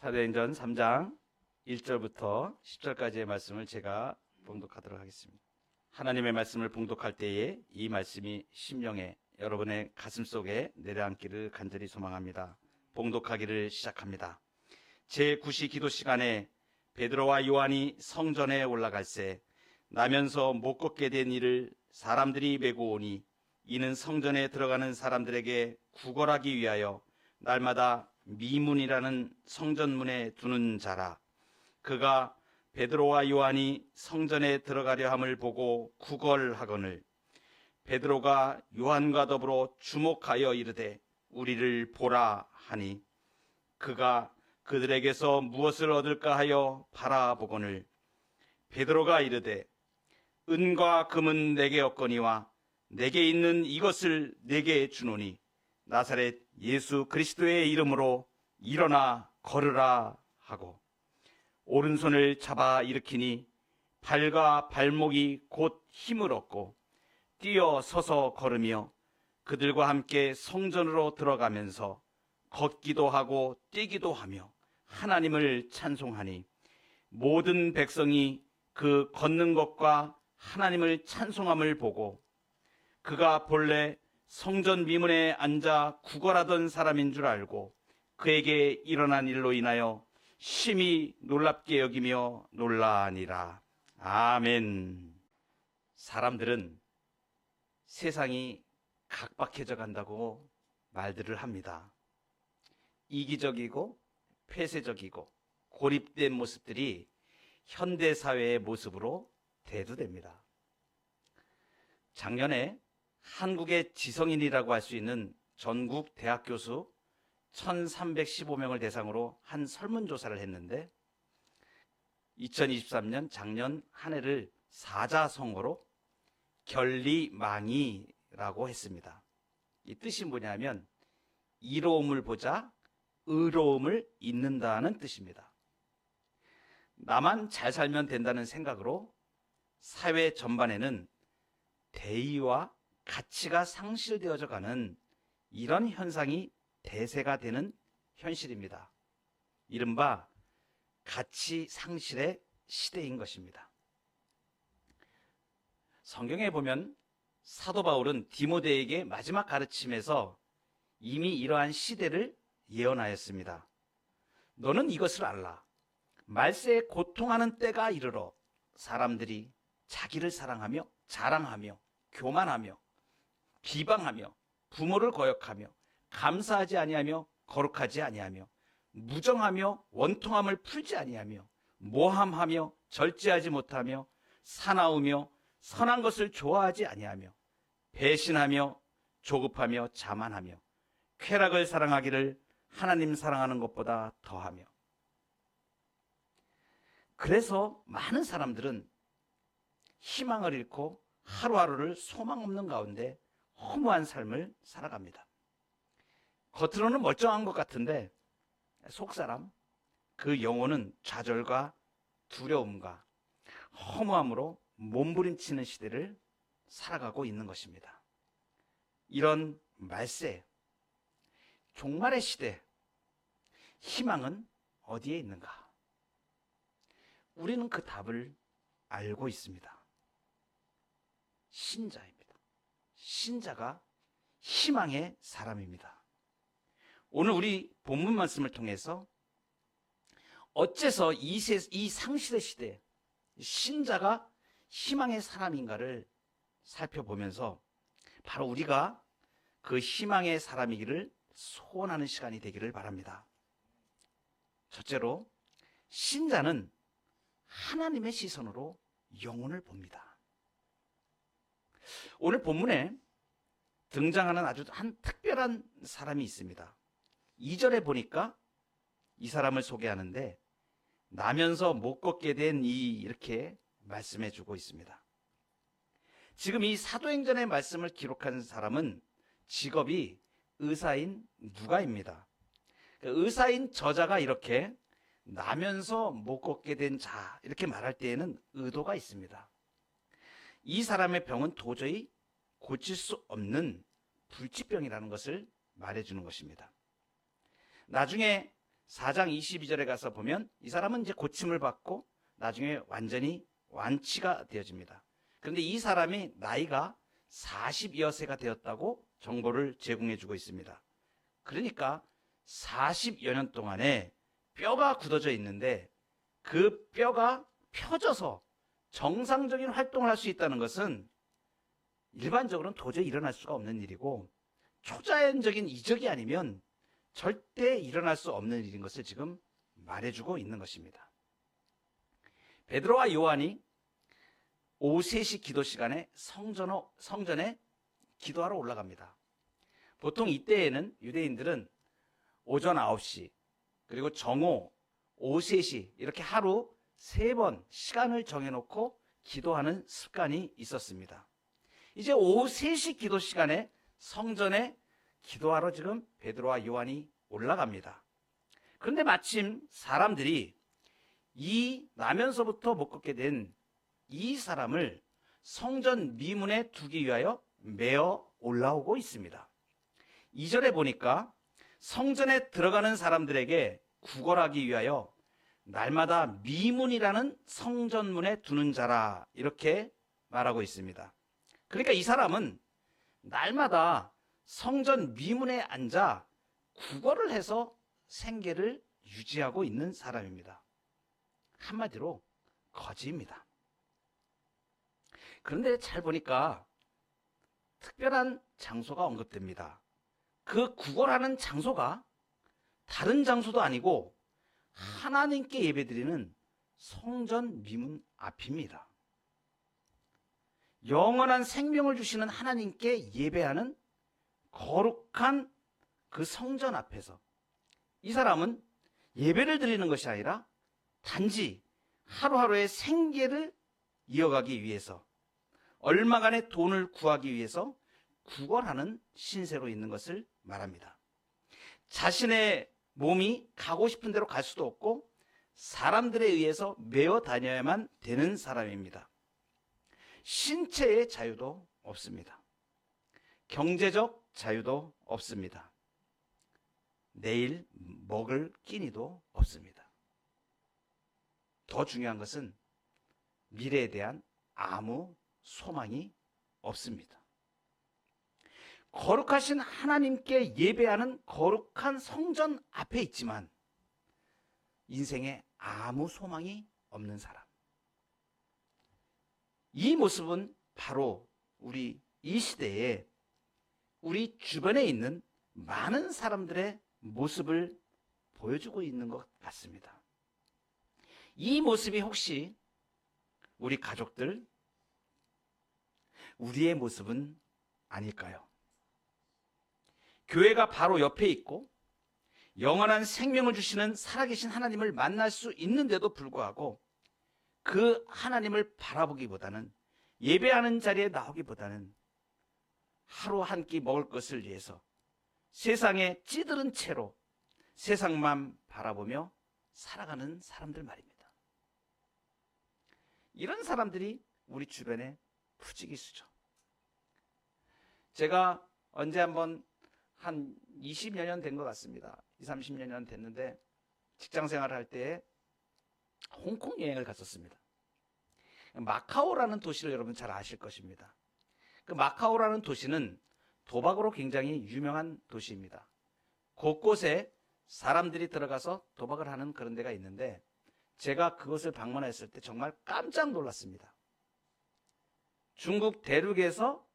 사도행전 3장 1절부터 10절까지의 말씀을 제가 봉독하도록 하겠습니다. 하나님의 말씀을 봉독할 때에 이 말씀이 심령에 여러분의 가슴 속에 내려앉기를 간절히 소망합니다. 봉독하기를 시작합니다. 제9시 기도 시간에 베드로와 요한이 성전에 올라갈새 나면서 못 걷게 된 이를 사람들이 메고 오니 이는 성전에 들어가는 사람들에게 구걸하기 위하여 날마다 미문이라는 성전문에 두는 자라. 그가 베드로와 요한이 성전에 들어가려 함을 보고 구걸하거늘 베드로가 요한과 더불어 주목하여 이르되 우리를 보라 하니 그가 그들에게서 무엇을 얻을까 하여 바라보거늘 베드로가 이르되 은과 금은 내게 없거니와 내게 있는 이것을 내게 주노니 나사렛 예수 그리스도의 이름으로 일어나 걸으라 하고 오른손을 잡아 일으키니 발과 발목이 곧 힘을 얻고 뛰어 서서 걸으며 그들과 함께 성전으로 들어가면서 걷기도 하고 뛰기도 하며 하나님을 찬송하니 모든 백성이 그 걷는 것과 하나님을 찬송함을 보고 그가 본래 성전 미문에 앉아 구걸하던 사람인 줄 알고 그에게 일어난 일로 인하여 심히 놀랍게 여기며 놀라니라. 아멘. 사람들은 세상이 각박해져 간다고 말들을 합니다. 이기적이고 폐쇄적이고 고립된 모습들이 현대 사회의 모습으로 대두됩니다. 작년에 한국의 지성인이라고 할 수 있는 전국 대학 교수 1315명을 대상으로 한 설문조사를 했는데 2023년 작년 한 해를 사자성어로 결리망이라고 했습니다. 이 뜻이 뭐냐면 이로움을 보자 의로움을 잇는다는 뜻입니다. 나만 잘 살면 된다는 생각으로 사회 전반에는 대의와 가치가 상실되어져 가는 이런 현상이 대세가 되는 현실입니다. 이른바 가치 상실의 시대인 것입니다. 성경에 보면 사도 바울은 디모데에게 마지막 가르침에서 이미 이러한 시대를 예언하였습니다. 너는 이것을 알라. 말세에 고통하는 때가 이르러 사람들이 자기를 사랑하며 자랑하며 교만하며 비방하며 부모를 거역하며 감사하지 아니하며 거룩하지 아니하며 무정하며 원통함을 풀지 아니하며 모함하며 절제하지 못하며 사나우며 선한 것을 좋아하지 아니하며 배신하며 조급하며 자만하며 쾌락을 사랑하기를 하나님 사랑하는 것보다 더하며. 그래서 많은 사람들은 희망을 잃고 하루하루를 소망 없는 가운데 허무한 삶을 살아갑니다. 겉으로는 멀쩡한 것 같은데 속사람 그 영혼은 좌절과 두려움과 허무함으로 몸부림치는 시대를 살아가고 있는 것입니다. 이런 말세, 종말의 시대, 희망은 어디에 있는가? 우리는 그 답을 알고 있습니다. 신자입니다. 신자가 희망의 사람입니다. 오늘 우리 본문 말씀을 통해서 어째서 이, 세, 이 상실의 시대 신자가 희망의 사람인가를 살펴보면서 바로 우리가 그 희망의 사람이기를 소원하는 시간이 되기를 바랍니다. 첫째로 신자는 하나님의 시선으로 영혼을 봅니다. 오늘 본문에 등장하는 아주 한 특별한 사람이 있습니다. 2절에 보니까 이 사람을 소개하는데 나면서 못 걷게 된 이 이렇게 말씀해 주고 있습니다. 지금 이 사도행전의 말씀을 기록한 사람은 직업이 의사인 누가입니다. 그 의사인 저자가 이렇게 나면서 못 걷게 된 자 이렇게 말할 때에는 의도가 있습니다. 이 사람의 병은 도저히 고칠 수 없는 불치병이라는 것을 말해주는 것입니다. 나중에 4장 22절에 가서 보면 이 사람은 이제 고침을 받고 나중에 완전히 완치가 되어집니다. 그런데 이 사람이 나이가 40여 세가 되었다고 정보를 제공해 주고 있습니다. 그러니까 40여 년 동안에 뼈가 굳어져 있는데 그 뼈가 펴져서 정상적인 활동을 할 수 있다는 것은 일반적으로는 도저히 일어날 수가 없는 일이고 초자연적인 이적이 아니면 절대 일어날 수 없는 일인 것을 지금 말해주고 있는 것입니다. 베드로와 요한이 오후 3시 기도 시간에 성전어, 성전에 기도하러 올라갑니다. 보통 이때에는 유대인들은 오전 9시 그리고 정오 오후 3시 이렇게 하루 세 번 시간을 정해놓고 기도하는 습관이 있었습니다. 이제 오후 3시 기도 시간에 성전에 기도하러 지금 베드로와 요한이 올라갑니다. 그런데 마침 사람들이 이 나면서부터 못 걷게 된 이 사람을 성전 미문에 두기 위하여 메어 올라오고 있습니다. 2절에 보니까 성전에 들어가는 사람들에게 구걸하기 위하여 날마다 미문이라는 성전문에 두는 자라 이렇게 말하고 있습니다. 그러니까 이 사람은 날마다 성전 미문에 앉아 구걸을 해서 생계를 유지하고 있는 사람입니다. 한마디로 거지입니다. 그런데 잘 보니까 특별한 장소가 언급됩니다. 그 구걸하는 장소가 다른 장소도 아니고 하나님께 예배드리는 성전 미문 앞입니다. 영원한 생명을 주시는 하나님께 예배하는 거룩한 그 성전 앞에서 이 사람은 예배를 드리는 것이 아니라 단지 하루하루의 생계를 이어가기 위해서 얼마간의 돈을 구하기 위해서 구걸하는 신세로 있는 것을 말합니다. 자신의 몸이 가고 싶은 대로 갈 수도 없고 사람들에 의해서 메어 다녀야만 되는 사람입니다. 신체의 자유도 없습니다. 경제적 자유도 없습니다. 내일 먹을 끼니도 없습니다. 더 중요한 것은 미래에 대한 아무 소망이 없습니다. 거룩하신 하나님께 예배하는 거룩한 성전 앞에 있지만 인생에 아무 소망이 없는 사람. 이 모습은 바로 우리 이 시대에 우리 주변에 있는 많은 사람들의 모습을 보여주고 있는 것 같습니다. 이 모습이 혹시 우리 가족들, 우리의 모습은 아닐까요? 교회가 바로 옆에 있고 영원한 생명을 주시는 살아계신 하나님을 만날 수 있는데도 불구하고 그 하나님을 바라보기보다는 예배하는 자리에 나오기보다는 하루 한 끼 먹을 것을 위해서 세상에 찌들은 채로 세상만 바라보며 살아가는 사람들 말입니다. 이런 사람들이 우리 주변에 푸지기수죠. 제가 언제 한번 한 20여 년 된 것 같습니다. 20, 30여 년 됐는데 직장 생활을 할때 홍콩 여행을 갔었습니다. 마카오라는 도시를 여러분 잘 아실 것입니다. 그 마카오라는 도시는 도박으로 굉장히 유명한 도시입니다. 곳곳에 사람들이 들어가서 도박을 하는 그런 데가 있는데 제가 그것을 방문했을 때 정말 깜짝 놀랐습니다. 중국 대륙에서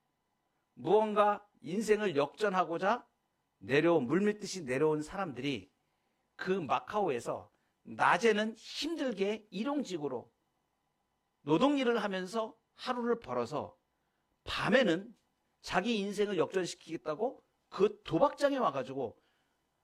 무언가 인생을 역전하고자 내려온 물밀듯이 내려온 사람들이 그 마카오에서 낮에는 힘들게 일용직으로 노동 일을 하면서 하루를 벌어서 밤에는 자기 인생을 역전시키겠다고 그 도박장에 와가지고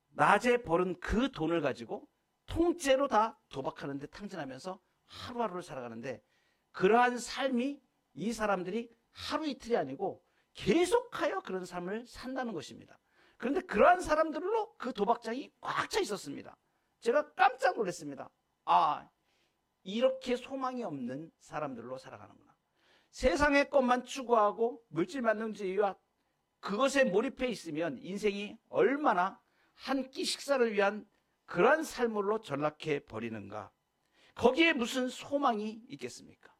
낮에 벌은 그 돈을 가지고 통째로 다 도박하는데 탕진하면서 하루하루를 살아가는데 그러한 삶이 이 사람들이 하루 이틀이 아니고 계속하여 그런 삶을 산다는 것입니다. 그런데 그러한 사람들로 그 도박장이 꽉 차 있었습니다. 제가 깜짝 놀랐습니다. 아, 이렇게 소망이 없는 사람들로 살아가는구나. 세상의 것만 추구하고 물질 만능주의와 그것에 몰입해 있으면 인생이 얼마나 한 끼 식사를 위한 그러한 삶으로 전락해 버리는가? 거기에 무슨 소망이 있겠습니까?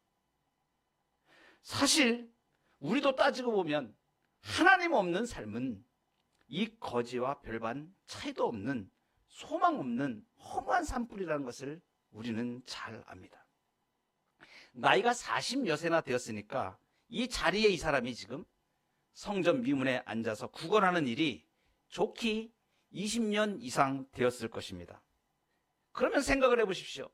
사실 우리도 따지고 보면 하나님 없는 삶은 이 거지와 별반 차이도 없는 소망 없는 허무한 산불이라는 것을 우리는 잘 압니다. 나이가 40여 세나 되었으니까 이 자리에 이 사람이 지금 성전 미문에 앉아서 구걸하는 일이 좋기 20년 이상 되었을 것입니다. 그러면 생각을 해보십시오.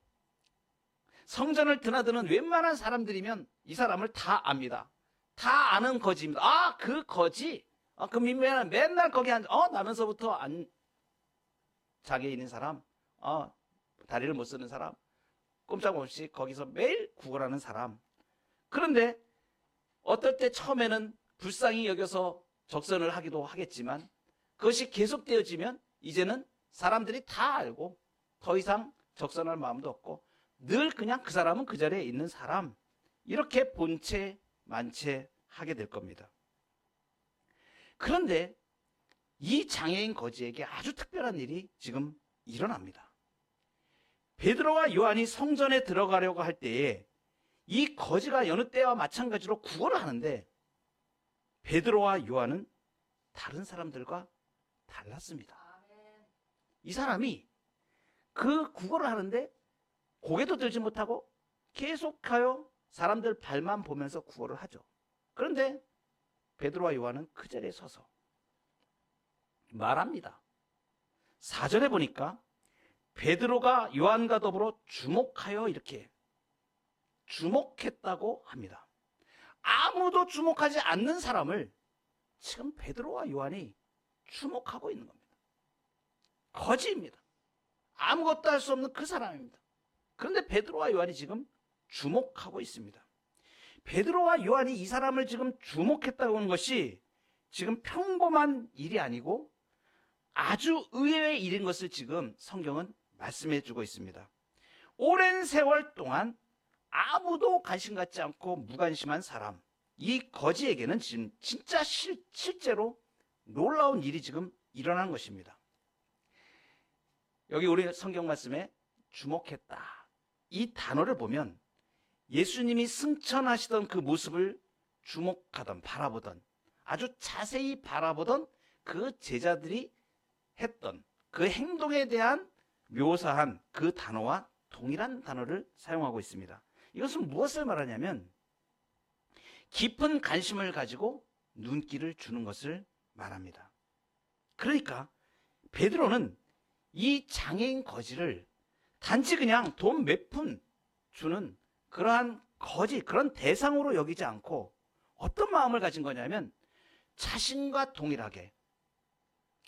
성전을 드나드는 웬만한 사람들이면 이 사람을 다 압니다. 다 아는 거지입니다. 아, 그 거지? 아, 그 민매는 맨날 거기 앉아, 어, 나면서부터 안, 장애인인 사람, 어, 다리를 못 쓰는 사람, 꼼짝없이 거기서 매일 구걸하는 사람. 그런데 어떨 때 처음에는 불쌍히 여겨서 적선을 하기도 하겠지만 그것이 계속되어지면 이제는 사람들이 다 알고 더 이상 적선할 마음도 없고 늘 그냥 그 사람은 그 자리에 있는 사람 이렇게 본체 만체 하게 될 겁니다. 그런데 이 장애인 거지에게 아주 특별한 일이 지금 일어납니다. 베드로와 요한이 성전에 들어가려고 할 때에 이 거지가 여느 때와 마찬가지로 구걸을 하는데 베드로와 요한은 다른 사람들과 달랐습니다. 이 사람이 그 구걸을 하는데 고개도 들지 못하고 계속하여 사람들 발만 보면서 구걸을 하죠. 그런데 베드로와 요한은 그 자리에 서서 말합니다. 사절에 보니까 베드로가 요한과 더불어 주목하여 이렇게 주목했다고 합니다. 아무도 주목하지 않는 사람을 지금 베드로와 요한이 주목하고 있는 겁니다. 거지입니다. 아무것도 할 수 없는 그 사람입니다. 그런데 베드로와 요한이 지금 주목하고 있습니다. 베드로와 요한이 이 사람을 지금 주목했다고 하는 것이 지금 평범한 일이 아니고 아주 의외의 일인 것을 지금 성경은 말씀해 주고 있습니다. 오랜 세월 동안 아무도 관심 갖지 않고 무관심한 사람, 이 거지에게는 지금 진짜 실, 실제로 놀라운 일이 지금 일어난 것입니다. 여기 우리 성경 말씀에 주목했다. 이 단어를 보면 예수님이 승천하시던 그 모습을 주목하던, 바라보던, 아주 자세히 바라보던 그 제자들이 했던 그 행동에 대한 묘사한 그 단어와 동일한 단어를 사용하고 있습니다. 이것은 무엇을 말하냐면 깊은 관심을 가지고 눈길을 주는 것을 말합니다. 그러니까 베드로는 이 장애인 거지를 단지 그냥 돈 몇 푼 주는 그러한 거지, 그런 대상으로 여기지 않고 어떤 마음을 가진 거냐면 자신과 동일하게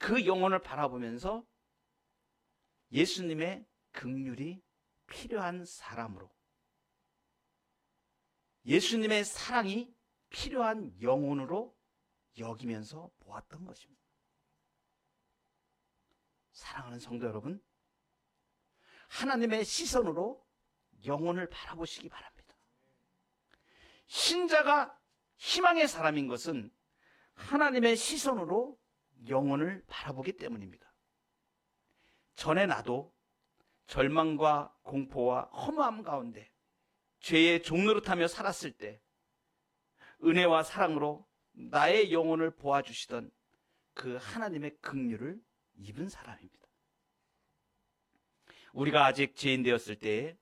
그 영혼을 바라보면서 예수님의 극률이 필요한 사람으로 예수님의 사랑이 필요한 영혼으로 여기면서 보았던 것입니다. 사랑하는 성도 여러분, 하나님의 시선으로 영혼을 바라보시기 바랍니다. 신자가 희망의 사람인 것은 하나님의 시선으로 영혼을 바라보기 때문입니다. 전에 나도 절망과 공포와 허무함 가운데 죄의 종노릇하며 살았을 때 은혜와 사랑으로 나의 영혼을 보아주시던 그 하나님의 긍휼을 입은 사람입니다. 우리가 아직 죄인 되었을 때에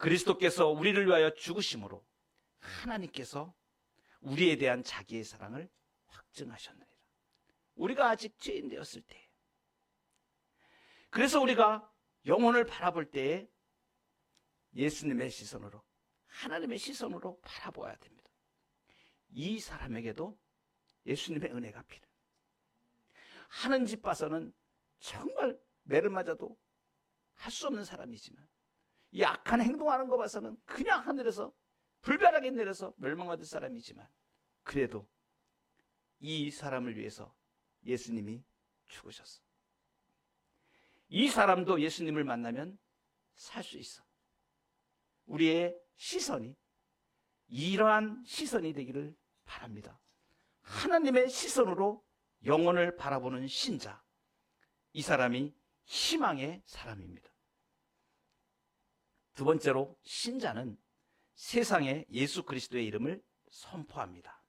그리스도께서 우리를 위하여 죽으심으로 하나님께서 우리에 대한 자기의 사랑을 확증하셨느니라. 우리가 아직 죄인 되었을 때. 그래서 우리가 영혼을 바라볼 때에 예수님의 시선으로, 하나님의 시선으로 바라보아야 됩니다. 이 사람에게도 예수님의 은혜가 필요해요. 하는 집 봐서는 정말 매를 맞아도 할 수 없는 사람이지만 이 악한 행동하는 거 봐서는 그냥 하늘에서 불벼락이 내려서 멸망받을 사람이지만 그래도 이 사람을 위해서 예수님이 죽으셨어. 이 사람도 예수님을 만나면 살 수 있어. 우리의 시선이 이러한 시선이 되기를 바랍니다. 하나님의 시선으로 영혼을 바라보는 신자. 이 사람이 희망의 사람입니다. 두 번째로 신자는 세상에 예수 그리스도의 이름을 선포합니다.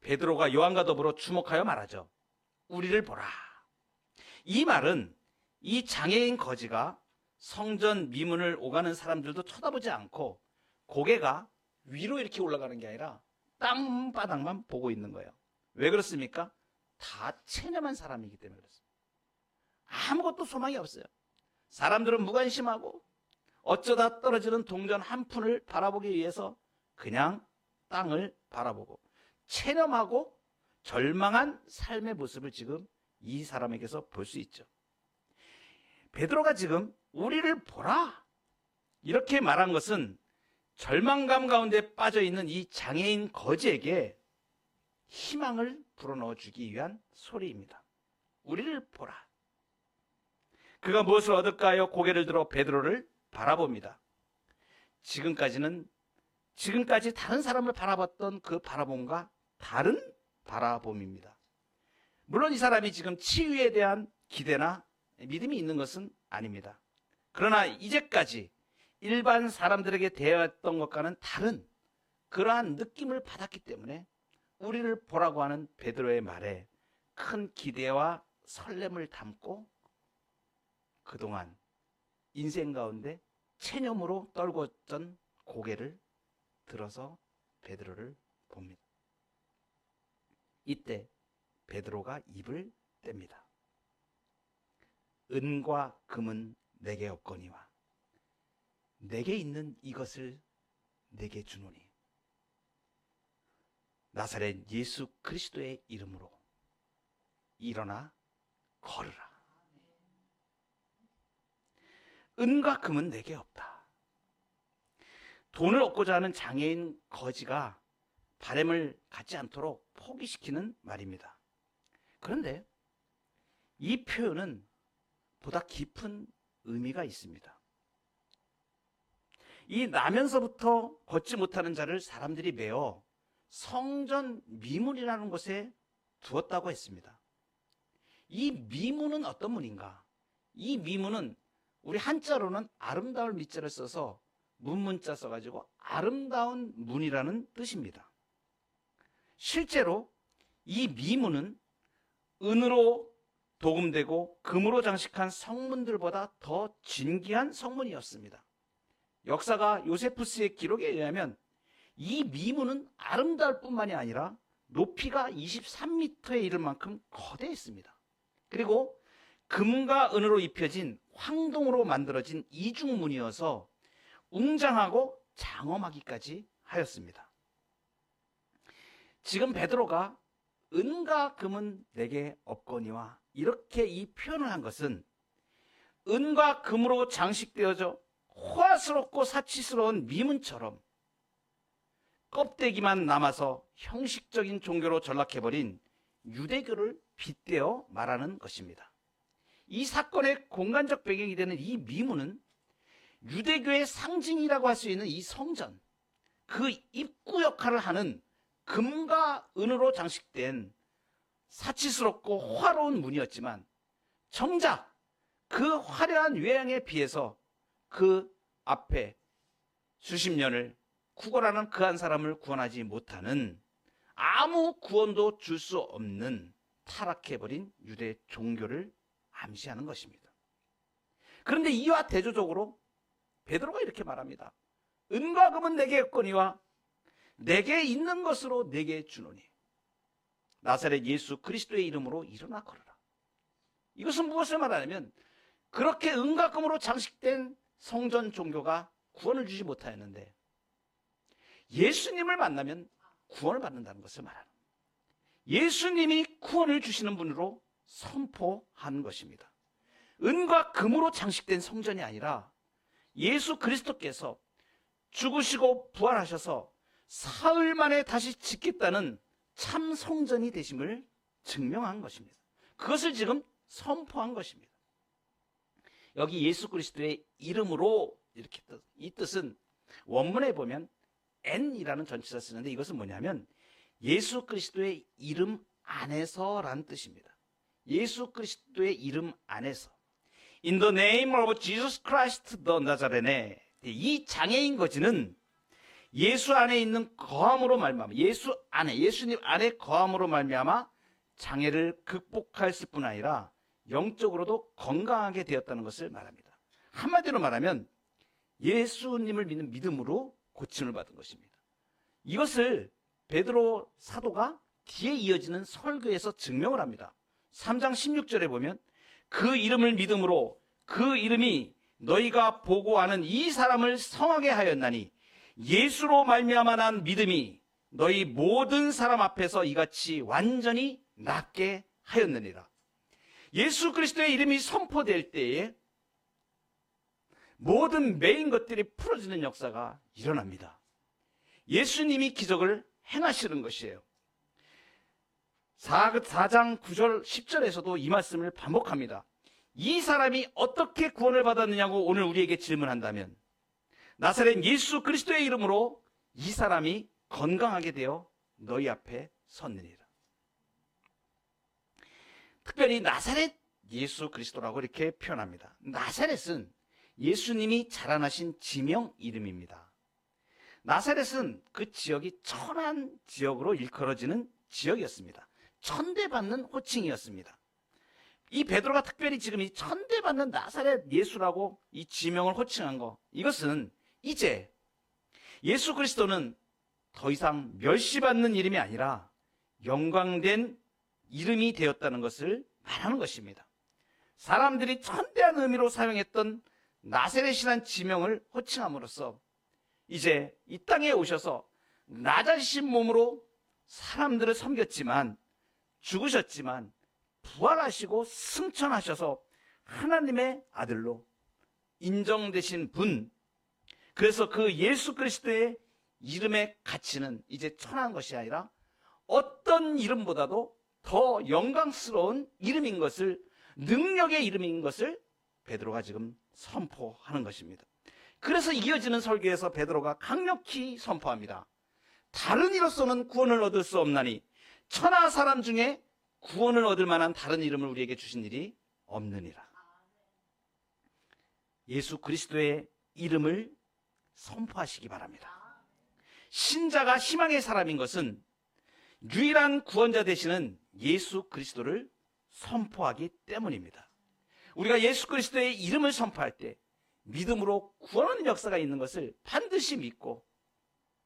베드로가 요한과 더불어 주목하여 말하죠. 우리를 보라. 이 말은 이 장애인 거지가 성전 미문을 오가는 사람들도 쳐다보지 않고 고개가 위로 이렇게 올라가는 게 아니라 땅바닥만 보고 있는 거예요. 왜 그렇습니까? 다 체념한 사람이기 때문에 그렇습니다. 아무것도 소망이 없어요. 사람들은 무관심하고 어쩌다 떨어지는 동전 한 푼을 바라보기 위해서 그냥 땅을 바라보고 체념하고 절망한 삶의 모습을 지금 이 사람에게서 볼 수 있죠. 베드로가 지금 우리를 보라 이렇게 말한 것은 절망감 가운데 빠져 있는 이 장애인 거지에게 희망을 불어넣어 주기 위한 소리입니다. 우리를 보라. 그가 무엇을 얻을까요? 고개를 들어 베드로를 바라봅니다. 지금까지는 지금까지 다른 사람을 바라봤던 그 바라봄과 다른 바라봄입니다. 물론 이 사람이 지금 치유에 대한 기대나 믿음이 있는 것은 아닙니다. 그러나 이제까지 일반 사람들에게 대했던 것과는 다른 그러한 느낌을 받았기 때문에 우리를 보라고 하는 베드로의 말에 큰 기대와 설렘을 담고 그동안 인생 가운데 체념으로 떨궜던 고개를 들어서 베드로를 봅니다. 이때 베드로가 입을 뗍니다. 은과 금은 내게 없거니와 내게 있는 이것을 내게 주노니 나사렛 예수 그리스도의 이름으로 일어나 걸으라. 은과 금은 내게 없다. 돈을 얻고자 하는 장애인 거지가 바램을 갖지 않도록 포기시키는 말입니다. 그런데 이 표현은 보다 깊은 의미가 있습니다. 이 나면서부터 걷지 못하는 자를 사람들이 메어 성전 미문이라는 곳에 두었다고 했습니다. 이 미문은 어떤 문인가? 이 미문은 우리 한자로는 아름다울 미자를 써서 문문자 써가지고 아름다운 문이라는 뜻입니다. 실제로 이 미문은 은으로 도금되고 금으로 장식한 성문들보다 더 진귀한 성문이었습니다. 역사가 요세푸스의 기록에 의하면 이 미문은 아름다울 뿐만이 아니라 높이가 23m에 이를 만큼 거대했습니다. 그리고 금과 은으로 입혀진 황동으로 만들어진 이중문이어서 웅장하고 장엄하기까지 하였습니다. 지금 베드로가 은과 금은 내게 없거니와 이렇게 이 표현을 한 것은 은과 금으로 장식되어져 호화스럽고 사치스러운 미문처럼 껍데기만 남아서 형식적인 종교로 전락해버린 유대교를 빗대어 말하는 것입니다. 이 사건의 공간적 배경이 되는 이 미문은 유대교의 상징이라고 할 수 있는 이 성전, 그 입구 역할을 하는 금과 은으로 장식된 사치스럽고 화로운 문이었지만 정작 그 화려한 외양에 비해서 그 앞에 수십 년을 구걸하는 그 한 사람을 구원하지 못하는 아무 구원도 줄 수 없는 타락해버린 유대 종교를 암시하는 것입니다. 그런데 이와 대조적으로 베드로가 이렇게 말합니다. 은과 금은 내게 없거니와 내게 있는 것으로 내게 주노니 나사렛 예수 그리스도의 이름으로 일어나 걸어라. 이것은 무엇을 말하냐면 그렇게 은과 금으로 장식된 성전 종교가 구원을 주지 못하였는데 예수님을 만나면 구원을 받는다는 것을 말하는 예수님이 구원을 주시는 분으로 선포하는 것입니다. 은과 금으로 장식된 성전이 아니라 예수 그리스도께서 죽으시고 부활하셔서 사흘 만에 다시 짓겠다는 참 성전이 되심을 증명한 것입니다. 그것을 지금 선포한 것입니다. 여기 예수 그리스도의 이름으로 이렇게 뜻, 이 뜻은 원문에 보면 n이라는 전치사 쓰는데 이것은 뭐냐면 예수 그리스도의 이름 안에서라는 뜻입니다. 예수 그리스도의 이름 안에서 In the name of Jesus Christ the Nazarene 이 장애인 거지는 예수 안에 있는 거함으로 말미암아 예수 안에 예수님 안에 거함으로 말미암아 장애를 극복했을 뿐 아니라 영적으로도 건강하게 되었다는 것을 말합니다. 한마디로 말하면 예수님을 믿는 믿음으로 고침을 받은 것입니다. 이것을 베드로 사도가 뒤에 이어지는 설교에서 증명을 합니다. 3장 16절에 보면 그 이름을 믿음으로 그 이름이 너희가 보고 아는 이 사람을 성하게 하였나니 예수로 말미암아 난 믿음이 너희 모든 사람 앞에서 이같이 완전히 낫게 하였느니라. 예수 그리스도의 이름이 선포될 때에 모든 메인 것들이 풀어지는 역사가 일어납니다. 예수님이 기적을 행하시는 것이에요. 4, 4장 9절 10절에서도 이 말씀을 반복합니다. 이 사람이 어떻게 구원을 받았느냐고 오늘 우리에게 질문한다면 나사렛 예수 그리스도의 이름으로 이 사람이 건강하게 되어 너희 앞에 섰느니라. 특별히 나사렛 예수 그리스도라고 이렇게 표현합니다. 나사렛은 예수님이 자라나신 지명 이름입니다. 나사렛은 그 지역이 천한 지역으로 일컬어지는 지역이었습니다. 천대받는 호칭이었습니다. 이 베드로가 특별히 지금 이 천대받는 나사렛 예수라고 이 지명을 호칭한 거 이것은 이제 예수 그리스도는 더 이상 멸시받는 이름이 아니라 영광된 이름이 되었다는 것을 말하는 것입니다. 사람들이 천대한 의미로 사용했던 나세렛이란 지명을 호칭함으로써 이제 이 땅에 오셔서 낮아지신 몸으로 사람들을 섬겼지만 죽으셨지만 부활하시고 승천하셔서 하나님의 아들로 인정되신 분. 그래서 그 예수 그리스도의 이름의 가치는 이제 천한 것이 아니라 어떤 이름보다도 더 영광스러운 이름인 것을 능력의 이름인 것을 베드로가 지금 선포하는 것입니다. 그래서 이어지는 설교에서 베드로가 강력히 선포합니다. 다른 이로서는 구원을 얻을 수 없나니 천하 사람 중에 구원을 얻을 만한 다른 이름을 우리에게 주신 일이 없느니라. 예수 그리스도의 이름을 선포하시기 바랍니다. 신자가 희망의 사람인 것은 유일한 구원자 되시는 예수 그리스도를 선포하기 때문입니다. 우리가 예수 그리스도의 이름을 선포할 때 믿음으로 구원하는 역사가 있는 것을 반드시 믿고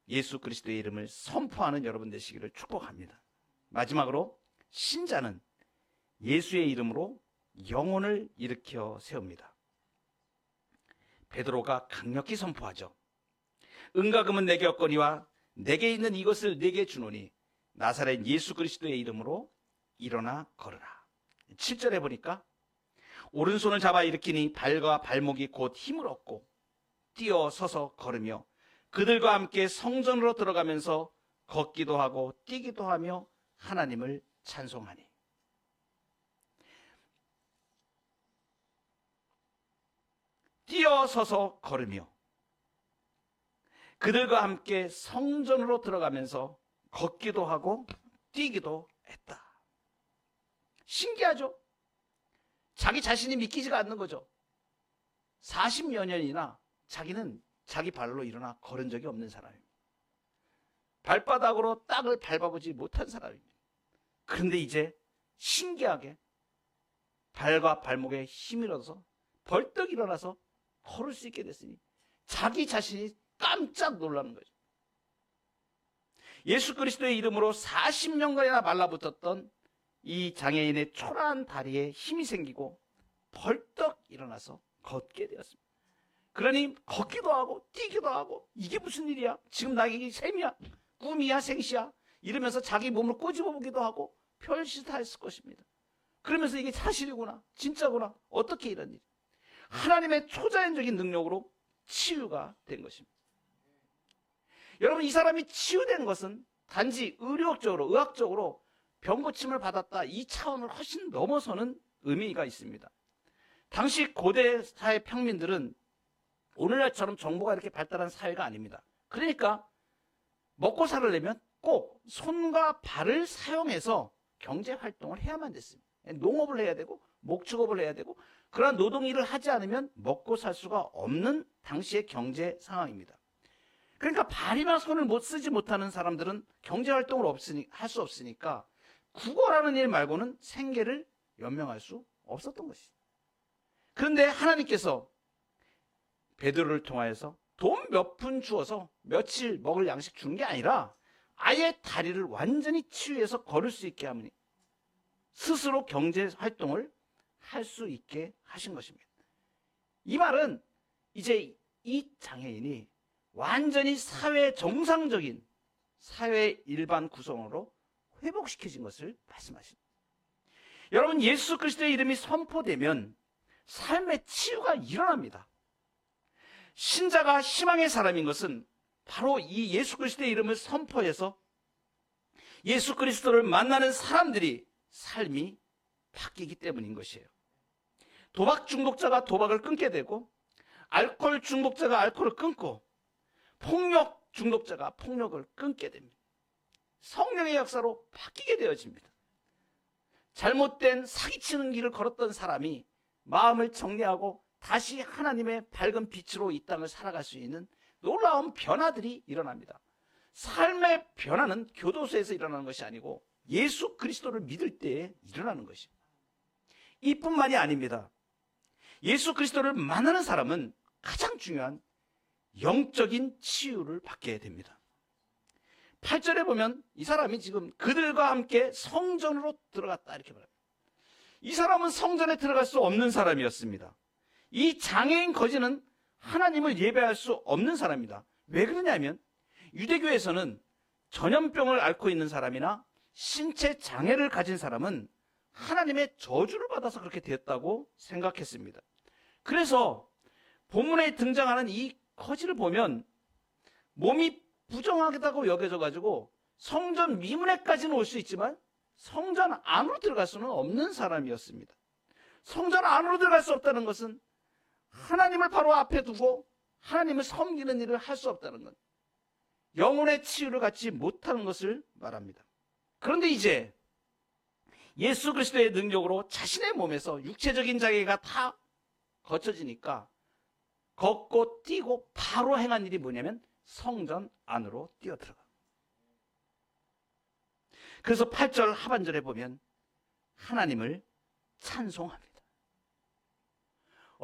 예수 그리스도의 이름을 선포하는 여러분 되시기를 축복합니다. 마지막으로 신자는 예수의 이름으로 영혼을 일으켜 세웁니다. 베드로가 강력히 선포하죠. 은과 금은 내게 없거니와 내게 있는 이것을 내게 주노니 나사렛 예수 그리스도의 이름으로 일어나 걸으라. 7절에 보니까 오른손을 잡아 일으키니 발과 발목이 곧 힘을 얻고 뛰어 서서 걸으며 그들과 함께 성전으로 들어가면서 걷기도 하고 뛰기도 하며 하나님을 찬송하니. 뛰어 서서 걸으며 그들과 함께 성전으로 들어가면서 걷기도 하고 뛰기도 했다. 신기하죠? 자기 자신이 믿기지가 않는 거죠. 40여 년이나 자기는 자기 발로 일어나 걸은 적이 없는 사람입니다. 발바닥으로 땅을 밟아보지 못한 사람입니다. 그런데 이제 신기하게 발과 발목에 힘이 얻어서 벌떡 일어나서 걸을 수 있게 됐으니 자기 자신이 깜짝 놀라는 거죠. 예수 그리스도의 이름으로 40년간이나 말라붙었던 이 장애인의 초라한 다리에 힘이 생기고 벌떡 일어나서 걷게 되었습니다. 그러니 걷기도 하고 뛰기도 하고 이게 무슨 일이야? 지금 나에게 셈이야? 꿈이야? 생시야? 이러면서 자기 몸을 꼬집어 보기도 하고 별짓했을 것입니다. 그러면서 이게 사실이구나. 진짜구나. 어떻게 이런 일이? 하나님의 초자연적인 능력으로 치유가 된 것입니다. 여러분 이 사람이 치유된 것은 단지 의료적으로 의학적으로 병 고침을 받았다 이 차원을 훨씬 넘어서는 의미가 있습니다. 당시 고대 사회 평민들은 오늘날처럼 정보가 이렇게 발달한 사회가 아닙니다. 그러니까 먹고 살으려면 꼭 손과 발을 사용해서 경제 활동을 해야만 됐습니다. 농업을 해야 되고 목축업을 해야 되고 그러한 노동 일을 하지 않으면 먹고 살 수가 없는 당시의 경제 상황입니다. 그러니까 발이나 손을 못 쓰지 못하는 사람들은 경제 활동을 할 수 없으니까 국어라는 일 말고는 생계를 연명할 수 없었던 것이죠. 그런데 하나님께서 베드로를 통하여서 돈 몇 푼 주어서 며칠 먹을 양식 주는 게 아니라 아예 다리를 완전히 치유해서 걸을 수 있게 하니 스스로 경제 활동을 할 수 있게 하신 것입니다. 이 말은 이제 이 장애인이 완전히 사회 정상적인 사회 일반 구성으로 회복시켜진 것을 말씀하십니다. 여러분 예수 그리스도의 이름이 선포되면 삶의 치유가 일어납니다. 신자가 희망의 사람인 것은 바로 이 예수 그리스도의 이름을 선포해서 예수 그리스도를 만나는 사람들이 삶이 바뀌기 때문인 것이에요. 도박 중독자가 도박을 끊게 되고 알코올 중독자가 알코올을 끊고 폭력 중독자가 폭력을 끊게 됩니다. 성령의 역사로 바뀌게 되어집니다. 잘못된 사기치는 길을 걸었던 사람이 마음을 정리하고 다시 하나님의 밝은 빛으로 이 땅을 살아갈 수 있는 놀라운 변화들이 일어납니다. 삶의 변화는 교도소에서 일어나는 것이 아니고 예수 그리스도를 믿을 때에 일어나는 것입니다. 이뿐만이 아닙니다. 예수 그리스도를 만나는 사람은 가장 중요한 영적인 치유를 받게 됩니다. 8절에 보면 이 사람이 지금 그들과 함께 성전으로 들어갔다 이렇게 말합니다. 이 사람은 성전에 들어갈 수 없는 사람이었습니다. 이 장애인 거지는 하나님을 예배할 수 없는 사람입니다. 왜 그러냐면 유대교에서는 전염병을 앓고 있는 사람이나 신체 장애를 가진 사람은 하나님의 저주를 받아서 그렇게 되었다고 생각했습니다. 그래서 본문에 등장하는 이 거지를 보면 몸이 부정하다고 여겨져 가지고 성전 미문에까지는 올 수 있지만 성전 안으로 들어갈 수는 없는 사람이었습니다. 성전 안으로 들어갈 수 없다는 것은 하나님을 바로 앞에 두고 하나님을 섬기는 일을 할 수 없다는 것. 영혼의 치유를 갖지 못하는 것을 말합니다. 그런데 이제 예수 그리스도의 능력으로 자신의 몸에서 육체적인 장애가 다 거쳐지니까 걷고 뛰고 바로 행한 일이 뭐냐면 성전 안으로 뛰어들어가. 그래서 8절 하반절에 보면 하나님을 찬송합니다.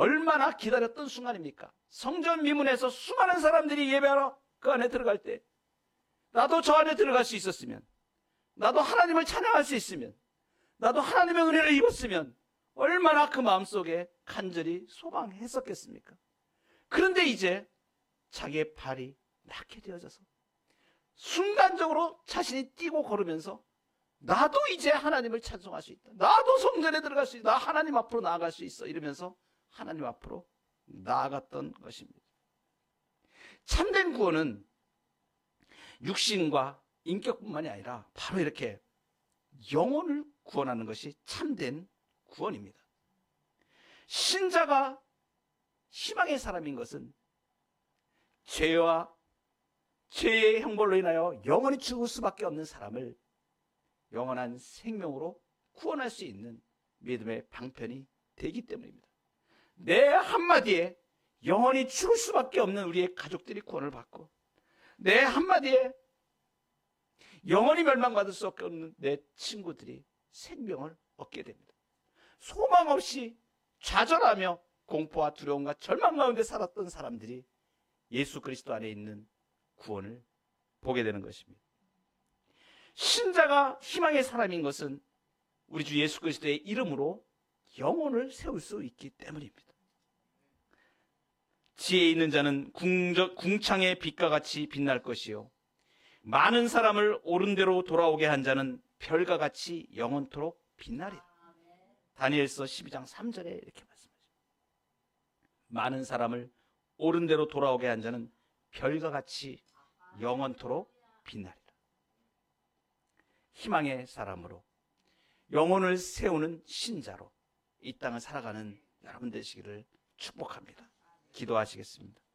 얼마나 기다렸던 순간입니까? 성전 미문에서 수많은 사람들이 예배하러 그 안에 들어갈 때 나도 저 안에 들어갈 수 있었으면 나도 하나님을 찬양할 수 있으면 나도 하나님의 은혜를 입었으면 얼마나 그 마음속에 간절히 소망했었겠습니까? 그런데 이제 자기의 발이 낫게 되어져서 순간적으로 자신이 뛰고 걸으면서 나도 이제 하나님을 찬송할 수 있다. 나도 성전에 들어갈 수 있다. 나 하나님 앞으로 나아갈 수 있어. 이러면서 하나님 앞으로 나아갔던 것입니다. 참된 구원은 육신과 인격뿐만이 아니라 바로 이렇게 영혼을 구원하는 것이 참된 구원입니다. 신자가 희망의 사람인 것은 죄와 죄의 형벌로 인하여 영원히 죽을 수밖에 없는 사람을 영원한 생명으로 구원할 수 있는 믿음의 방편이 되기 때문입니다. 내 한마디에 영원히 죽을 수밖에 없는 우리의 가족들이 구원을 받고 내 한마디에 영원히 멸망받을 수 없는 내 친구들이 생명을 얻게 됩니다. 소망 없이 좌절하며 공포와 두려움과 절망 가운데 살았던 사람들이 예수 그리스도 안에 있는 구원을 보게 되는 것입니다. 신자가 희망의 사람인 것은 우리 주 예수 그리스도의 이름으로 영혼을 세울 수 있기 때문입니다. 지혜 있는 자는 궁저, 궁창의 빛과 같이 빛날 것이요. 많은 사람을 옳은 대로 돌아오게 한 자는 별과 같이 영원토록 빛나리라. 다니엘서 12장 3절에 이렇게 말씀하십니다. 많은 사람을 옳은 대로 돌아오게 한 자는 별과 같이 영원토록 빛나리라. 희망의 사람으로 영혼을 세우는 신자로 이 땅을 살아가는 여러분 되시기를 축복합니다. 기도하시겠습니다.